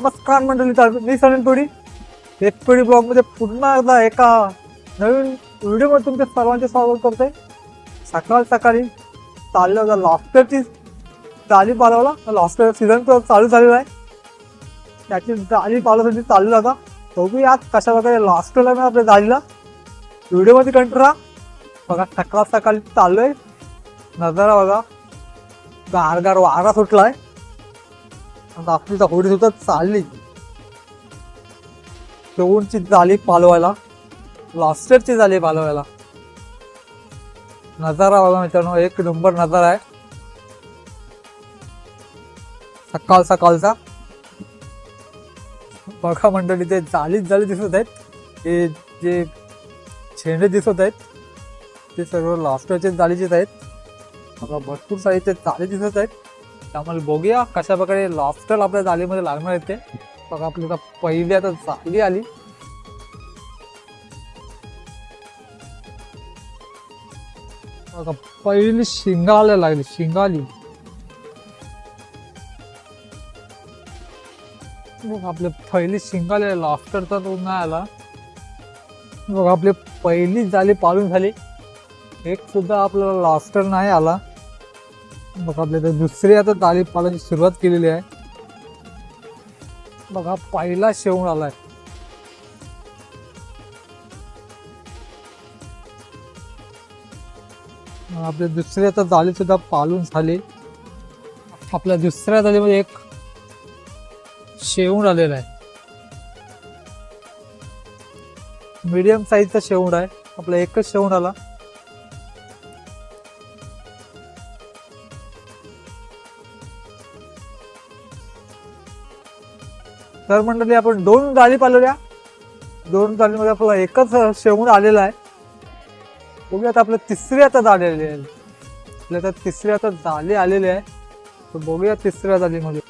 नमस्कार मंडळी मी सलीम पोडी एक ब्लॉगमध्ये पुन्हा एकदा एका नवीन व्हिडिओमध्ये तुमच्या सर्वांचे स्वागत करतोय सकाळ सकाळी चाललं होतं लॉस्टरची जाळी पालवला लॉस्टर सीझन तर चालू झालेला आहे. त्याची जाळी पालवसाठी चालू जाता तो आज कशा प्रकारे लॉस्टरला मी आपल्या जाळीला व्हिडिओमध्ये कंट्रोल राहा बघा सकाळ सकाळी चाललोय. नजारा बघा. गारगार वारा सुटला आहे आता आपली तर होडी सुद्धा चालली. शेवणची जाळी पालवायला. लॉस्टरची झाली पालवायला. नजारा बघा मित्रांनो एक नंबर नजारा आहे. सकाळ सकाळचा. बघा मंडळी ते जाळीच जाळी दिसत आहेत. हे जे छेंडे दिसत आहेत ते सर्व लास्टरचे जाळीचेच आहेत. आता भरपूर सारे ते जाळी दिसत आहेत. त्यामुळे बघूया कशा प्रकारे लॉस्टर आपल्या जाळीमध्ये लागणार येते बघा आपली पहिली आता जाली आली. बघा पहिली शिंगा लागली शिंगाली आपले पहिली शिंगाले तर तो नाही आला. बघा आपली पहिली जाळी पाळून झाली. एक सुद्धा आपल्याला लॉस्टर नाही आला. बघा आपल्या इथे दुसरी आता ताली पाळायची सुरुवात केलेली आहे. बघा पहिला शेवण आलाय. आपल्या दुसऱ्या आता जाळी सुद्धा पालून झाली. आपल्या दुसऱ्या जाळीमध्ये एक शेवण आलेला आहे. मीडियम साईजचा शेवण आहे. आपला एकच शेवण आला. तर मंडळी आपण दोन जाळी पालवल्या दोन जाळीमध्ये आपला एकच शेवून आलेला आहे. बघूया आता आपल्या तिसरी आता जाळी आलेली आहे. आपल्या आता तिसरी आता जाळी आलेली आहे. तर बघूया तिसऱ्या जाळीमध्ये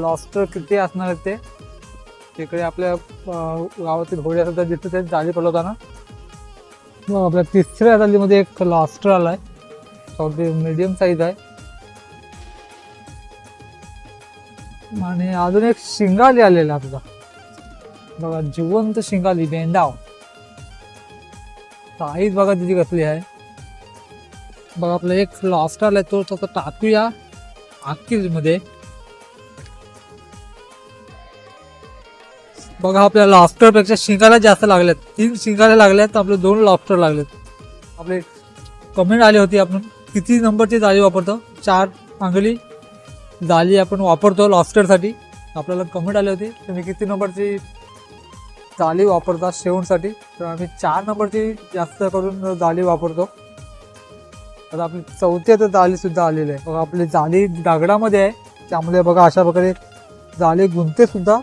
लॉस्टर किती असणार आहेत ते? तिकडे आपल्या गावातील होड्या सुद्धा दिसत आहेत जाळी पलवताना मग आपल्या तिसऱ्या जाळीमध्ये एक लॉस्टर आलाय. अगदी मीडियम साईज आहे. आणि अजून एक शिंगाली आलेला आपला. बघा जिवंत शिंगाली बेंडाव साईज बघा तिची कसली आहे. बघा आपला एक लॉस्टर आलाय तो तो टाकूया आखीमध्ये मध्ये बघा आपल्या लॉस्टरपेक्षा शिंगाला जास्त लागल्यात. तीन शिंगाला लागल्यात तर आपले दोन लॉस्टर लागलेत. आपले कमेंट आली होती आपण किती नंबरची जाळी वापरतो? चार आंगली जाळी आपण वापरतो लॉस्टरसाठी आपल्याला कमेंट आली होती तुम्ही किती नंबरची जाळी वापरता शेवणसाठी? तर आम्ही चार नंबरची जास्त करून जाळी वापरतो. आता आपली चौथी आता जाळीसुद्धा आलेली आहे. बघा आपली जाळी दगडामध्ये आहे. त्यामुळे बघा अशा प्रकारे जाळी गुंतेसुद्धा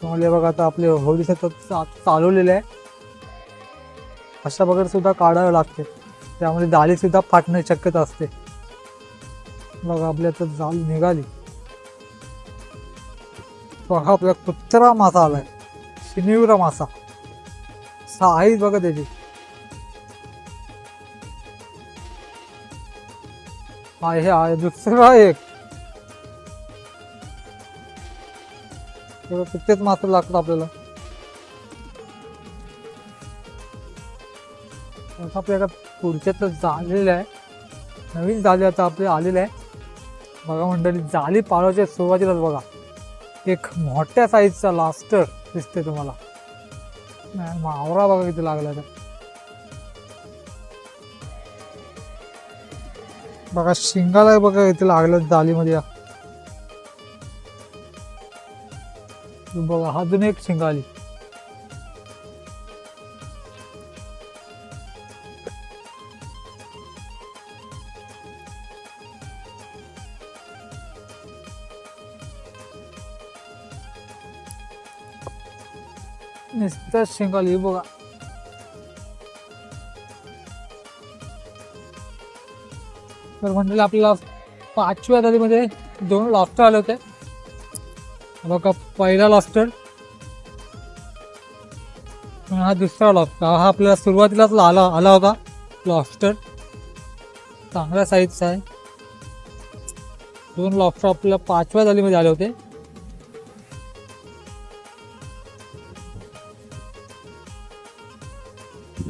त्यामुळे बघा आता आपले होळीचं चा- चालवलेले आहे. अशा प्रकारे सुद्धा काढावं लागते. त्यामुळे जाळीसुद्धा फाटण्याची शक्यता असते. बघा आपल्या तर जाल निघाली. बघा आपल्या कुत्रा मासा आलाय. शिनिवरा मासा. साईज बघा त्याची. आहे आहे दुसरा एक. तेव्हा तिथेच मासा लागतात आपल्याला? आता आपल्याला पुढच्या तर झालेलं आहे. नवीन झाले आता आपले आलेले आहे. बघा मंडळी जाळी पाळायच्या सुरुवातीलाच बघा. एक मोठ्या साईजचा लास्टर दिसते तुम्हाला. नाही, मावरा बघा किती लागला तर. बघा शिंगाला बघा किती लागलं जाळीमध्ये या. बघा अजून एक शिंगा आली नुसतं शिंगाली बघा तर म्हणजे आपल्याला पाचव्या दादीमध्ये दोन लॉस्टर आले होते बघा पहिला लॉस्टर हा दुसरा लॉस्टर हा आपल्याला सुरुवातीलाच आला आला होता लॉस्टर चांगल्या साईजचा आहे दोन लॉस्टर आपल्याला पाचव्या दालीमध्ये आले होते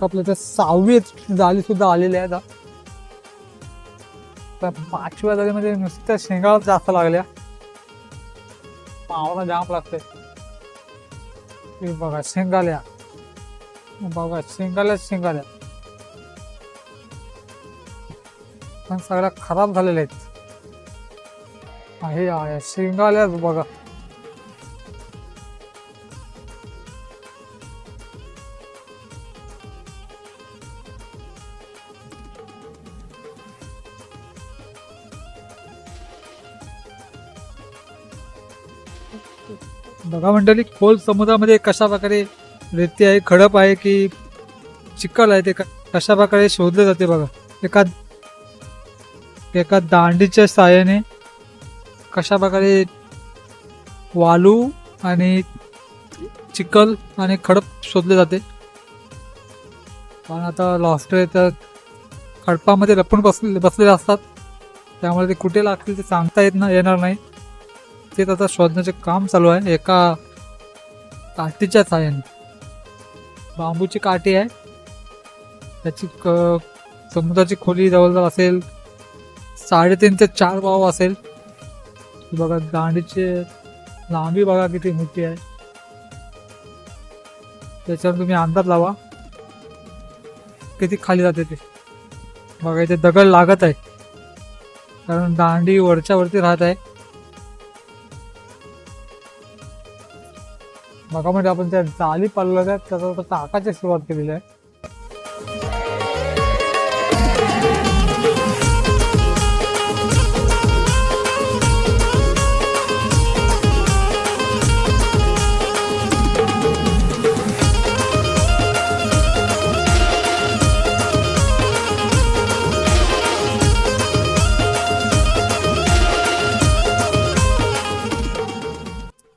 आपल्या त्या सहावी जाळी सुद्धा आलेल्या आहेत. आता पाचव्या पाचव्या म्हणजे नुसत्या शेंगाळा जास्त लागल्या. पावला जाम लागते हे बघा शेंगाल्या. बघा शेंगाल्या शेंगाल्या. पण सगळ्या खराब झालेल्या आहेत. हे आहे. शेंगाल्याच बघा. बघा मंडळी खोल समुद्रामध्ये कशा प्रकारे रेती आहे खडप आहे की चिखल आहे ते क- कशा प्रकारे शोधले जाते बघा. एका एका दांडीच्या साहाय्याने कशा प्रकारे वालू आणि चिखल आणि खडप शोधले जाते. पण आता लॉस्टर तर खडपामध्ये लपून बसले बसलेले असतात. त्यामुळे ते कुठे लागतील ते सांगता येत ना येणार नाही. तेच आता शोधण्याचे काम चालू आहे. एका काठीच्या साह्याने. बांबूची काठी आहे. त्याची क समुद्राची खोली जवळजवळ असेल साडेतीन ते चार भाव असेल. बघा दांडीचे लांबी बघा किती मोठी आहे. त्याच्यावर तुम्ही अंदाज लावा. किती खाली जाते ते. बघा इथे दगड लागत आहे. कारण दांडी वरच्या वरती राहत आहे. बघा म्हणजे आपण त्या जाली पाळल्या आहेत त्याचा आता टाकाची सुरुवात केलेली आहे.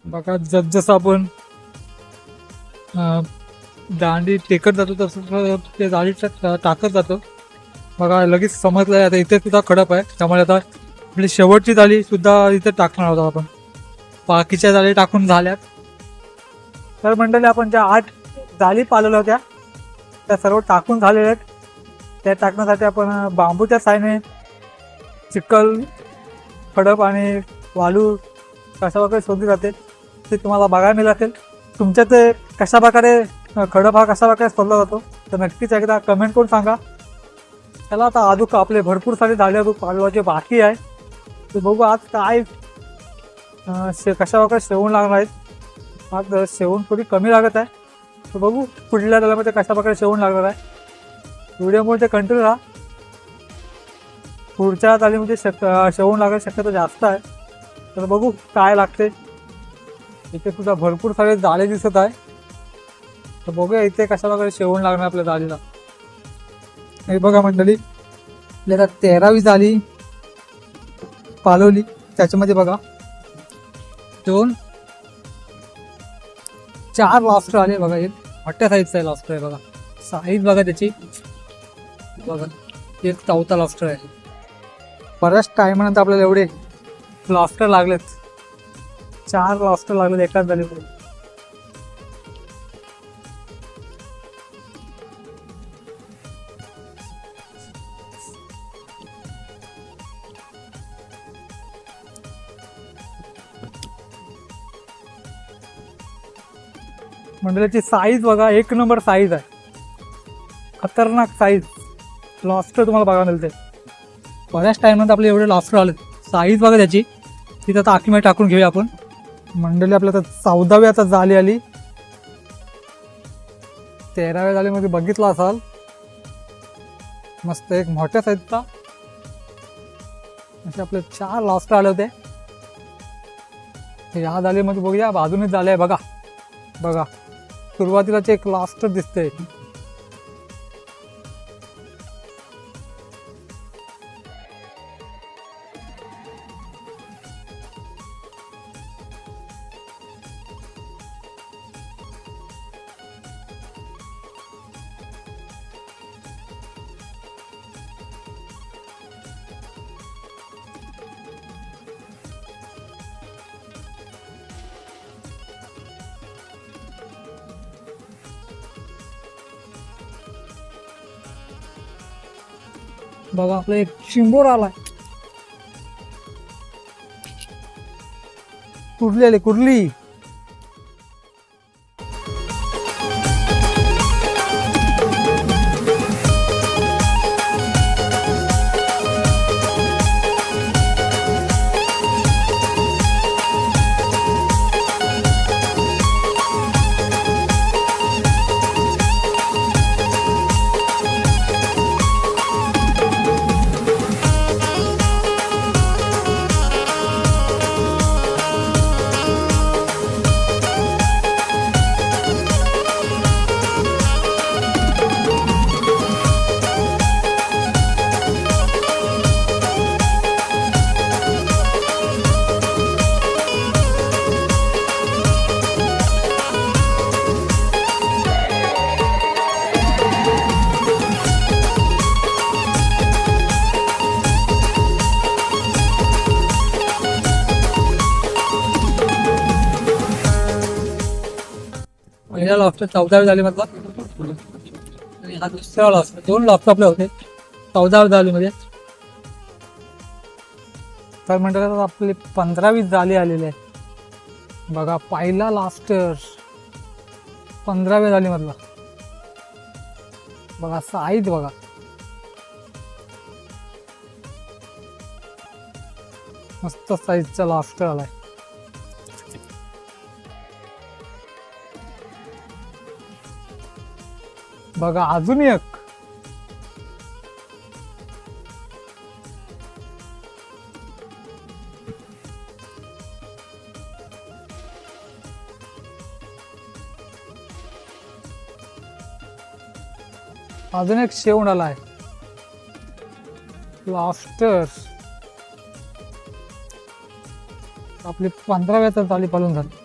बघा जसजसं आपण दांडी टेकत जातो तसं ते जाळी टाकत जातो. बघा लगेच समजलं आता इथे सुद्धा खडप आहे. त्यामुळे आता आपली शेवटची जाळी सुद्धा इथे टाकणार आहोत आपण. बाकीच्या जाळी टाकून झाल्यात. तर मंडळी आपण ज्या आठ जाळी पाळलेल्या होत्या त्या सर्व टाकून झालेल्या आहेत. त्या टाकण्यासाठी आपण बांबूच्या सायने चिखल खडप आणि वालू कशा वगैरे शोधली जाते. ते तुम्हाला बघायला मिळत असेल तुमच्या ते कशा प्रकारे अ, खडप हा कशा प्रकारे शोधला जातो? तर नक्कीच एकदा कमेंट करून सांगा. त्याला आता अजून आपले भरपूर सारे झाले अजून पालवाचे बाकी आहे. ते बघू आज काय शे कशा प्रकारे शेवून लागणार आहेत. आज शेवण थोडी कमी लागत आहे. तर बघू पुढल्या दलामध्ये कशा प्रकारे शेवण लागणार आहे. व्हिडिओमुळे ते कंटिन्यू राहा. पुढच्या तालीमध्ये शक शेवण शेवून लागायची शक्यता जास्त आहे. तर बघू काय लागते. इथे सुद्धा भरपूर सारे जाळे दिसत आहे. तर बघूया इथे कशा प्रकारे शेवण लागणार आपल्या जाळीला हे बघा मंडळी आपली आता तेरावी जाळी पालवली त्याच्यामध्ये बघा. दोन चार लॉस्टर आले बघा एक मोठ्या साईजचा आहे लॉस्टर आहे बघा. साईज बघा त्याची. बघा एक चौथा लॉस्टर आहे. बऱ्याच टायमानंतर आपल्याला एवढे लॉस्टर लागलेत. चार लॉस्टर लागले एकाच झाले मंडळाची साईज बघा एक नंबर साईज आहे. खतरनाक साईज लॉस्टर तुम्हाला बघायला मिळते. बऱ्याच टाइमनंतर आपले एवढे लॉस्टर आले साईज बघा त्याची. तिथं आता आखीमध्ये टाकून घेऊया आपण. मंडळी आपल्या तर चौदाव्या आता जाली आली. तेराव्या जालीमध्ये बघितला असाल. मस्त एक मोठ्या साईजचा. असे आपले चार लॉस्टर आले होते. या जालीमध्ये बघूया बाजूनेच झाले आहे बघा. बघा सुरुवातीलाच एक लास्ट दिसते बघा आपला एक शिंबोर आलाय. कुर्ली आली कुर्ली पहिला चौदावे चौदावी झाली आणि हा दुसरा लॉफ्टर दोन लॉफ्टर आपले होते. चौदावी म्हणजे तर म्हणतात आपले पंधरावी झाली आलेले आहे. बघा पहिला लास्टर. पंधराव्या झाली मधला. बघा साईज बघा. मस्त साईजचा लास्टर आलाय. बघा अजून एक. अजून एक शेवण आलाय लास्टर आपली पंधराव्या तर चाली पालून झाली.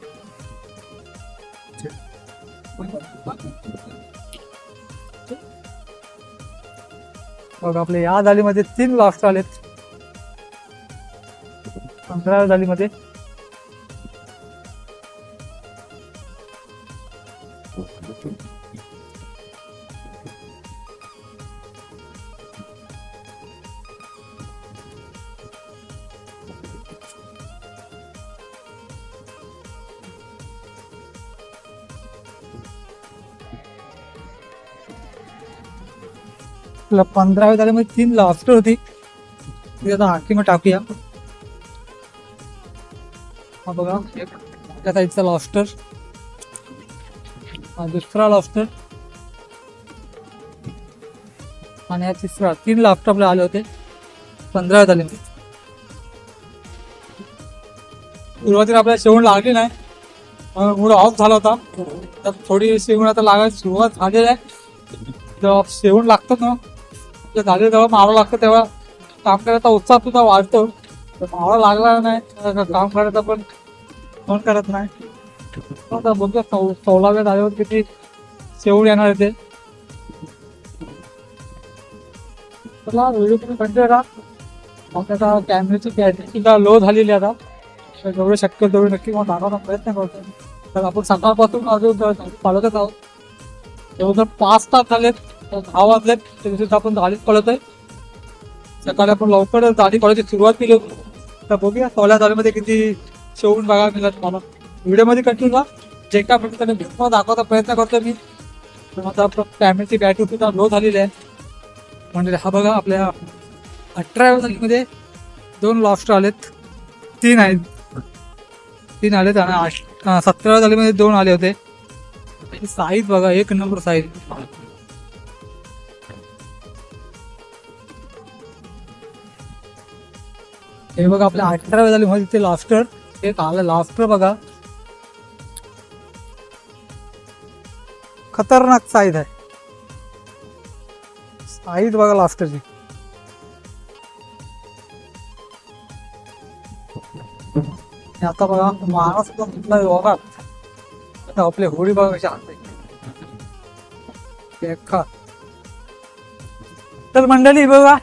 बघा आपल्या या जालीमध्ये तीन लॉस्ट आलेत. पंधरा जालीमध्ये आपल्या पंधराव्या जालीमध्ये तीन लास्ट होती. ती आता हाकीम टाकूया. हा बघा. एक. त्या साईडचा लॉस्टर. हा दुसरा लॉस्टर. आणि हा तिसरा. तीन लाफ्टर आपले आले होते. पंधरा झाले सुरुवातीला आपल्याला शेवण लागली नाही. मूड ऑफ झाला होता. तर थोडी शेवण आता लागायची सुरुवात झालेली आहे. जेव्हा शेवण लागतं ना. झाले तेव्हा मारा लागतं तेव्हा काम करायचा उत्साह सुद्धा वाढतो. तर मारा लागला नाही काम करायचं पण कोण करत नाही. बघूया सोळाव्या झाल्यावर किती शेवट येणार येते ते. चला व्हिडिओ तुम्ही कंटिन्यू राहा आता कॅमेऱ्याची बॅटरी सुद्धा लो झालेली आहे आता. जेवढे जेवढं शक्य तेवढे नक्की मला दाखवायचा प्रयत्न करतो. तर आपण सकाळपासून अजून चालवतच आहोत. जवळजवळ पाच तास झालेत आवाज दहा आपण झालीच पळत आहे. सकाळी आपण लवकर दाढी पळायची सुरुवात केली होती. तर बघूया सोळ्या दाढीमध्ये किती शेवून बघा मिळत तुम्हाला. व्हिडिओमध्ये कंटिन्यू जे काय म्हणतो त्याने तुम्हाला दाखवायचा प्रयत्न करतो मी. आता आपलं बॅटरी सुद्धा लो झालेली आहे. म्हणजे हा बघा आपल्या अठराव्या तारखेमध्ये दोन लॉस्टर आलेत. तीन आहेत. तीन आलेत आणि आठ सतराव्या तारखेमध्ये दोन आले होते. साईज बघा एक नंबर साईज. हे बघा आपल्या अठराव्या तारखेमध्ये ते लास्टर एक आलं लास्टर बघा. खतरनाक साईज आहे. साईज बघा लास्टरची आता बघा महाराष्ट्र कुठला योगात आता आपले होळी बघा कशी आणते तर मंडळी बघा.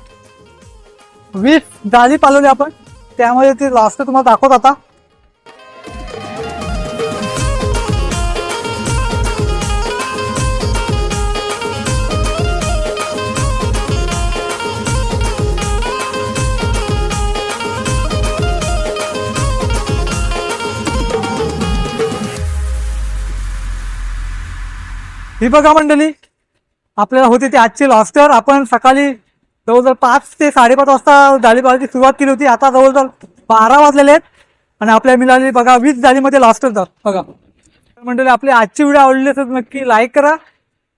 वीस डाळी पालवली आपण. त्यामध्ये ती लास्ट तुम्हाला दाखवत आता. ही बघा मंडळी आपल्याला होते ते आजची लॉस्टर आपण सकाळी जवळजवळ पाच ते साडेपाच वाजता जाळी पाळायची सुरुवात केली होती. आता जवळजवळ बारा वाजलेले आहेत आणि आपल्या मिळाली बघा वीस जाळीमध्ये लॉस्टर जात बघा. मंडळी आपली आजची व्हिडिओ आवडली असेल नक्की लाईक करा.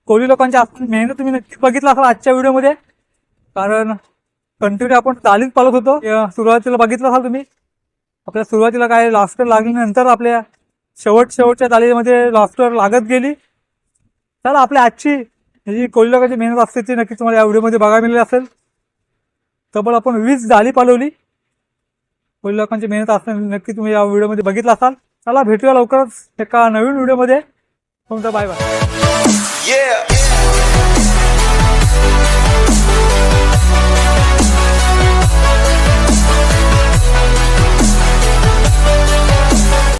कोळी लोकांची आजची मेहनत तुम्ही नक्की बघितला असाल आजच्या व्हिडिओमध्ये कारण कंटिन्यू आपण चालीत पालत होतो. या सुरुवातीला बघितलं असाल तुम्ही. आपल्या सुरुवातीला काय लॉस्टर लागल्यानंतर आपल्या शेवट शेवटच्या तालीमध्ये लॉस्टर लागत गेली. चला आपल्या आजची म्हणजे जी कोळी मेहनत असते ती नक्की तुम्हाला या व्हिडिओमध्ये बघायला मिळेल असेल. तब्बल आपण वीस जाळी पालवली. कोळी मेहनत असते नक्की तुम्ही या व्हिडिओमध्ये बघितला असाल. चला भेटूया लवकरच एका नवीन व्हिडिओमध्ये. तुमचा बाय बाय. Yeah.